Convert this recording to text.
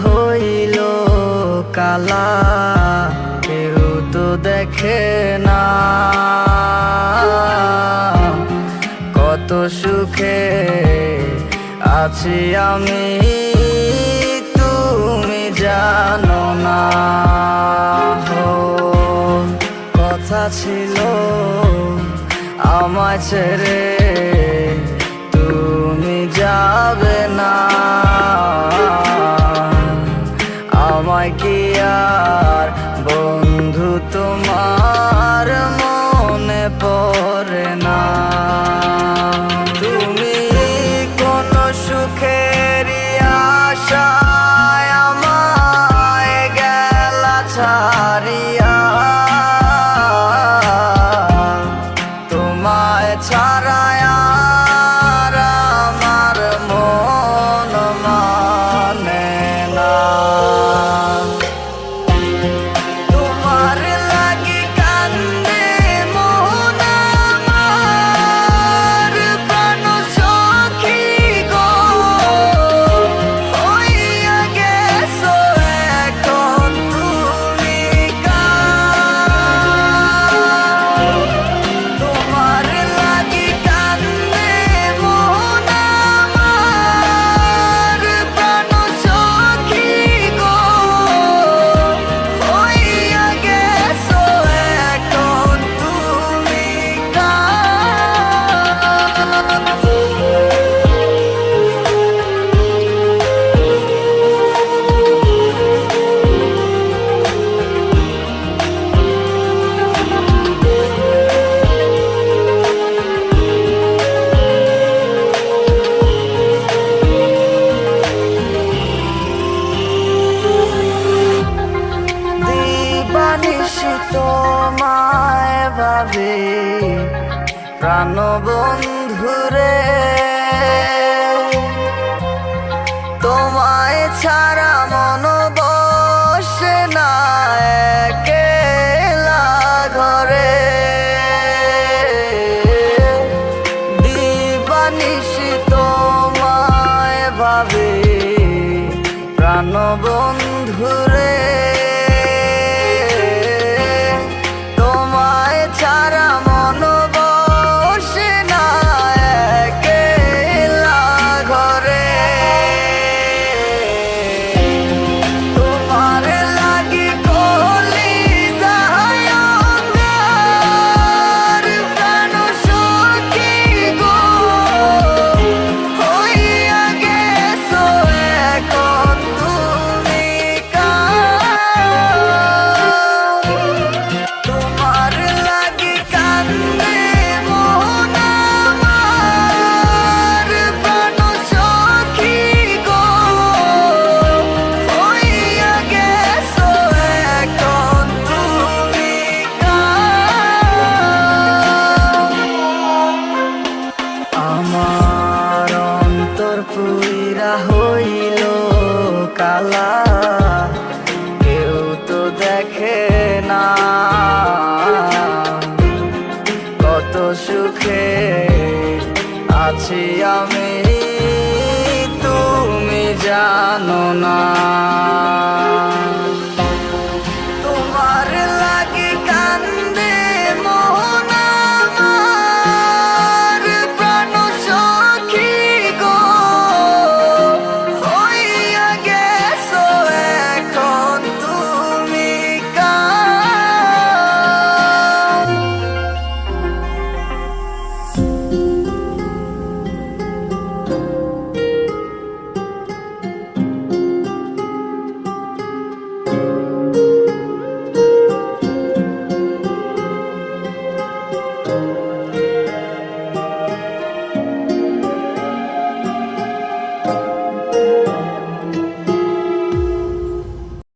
হইল কালা, কেউ তো দেখে না। কত সুখে আছি আমি, তুমি জানো না। কথা ছিল আমায় ছেড়ে আমায় কি আর? বন্ধু, তোমার মনে পড়ে না। তুমি কোন সুখের আশায় আমায় গেলা ছাড়িয়া মায় ভাবে প্রাণ বন্ধুরে তোমায় ছাড়া মন বসে না ঘরে। দিবানিশিত মায় ভাবে প্রাণ বন্ধুরে আছি আমি তুমি জানো না। তোমার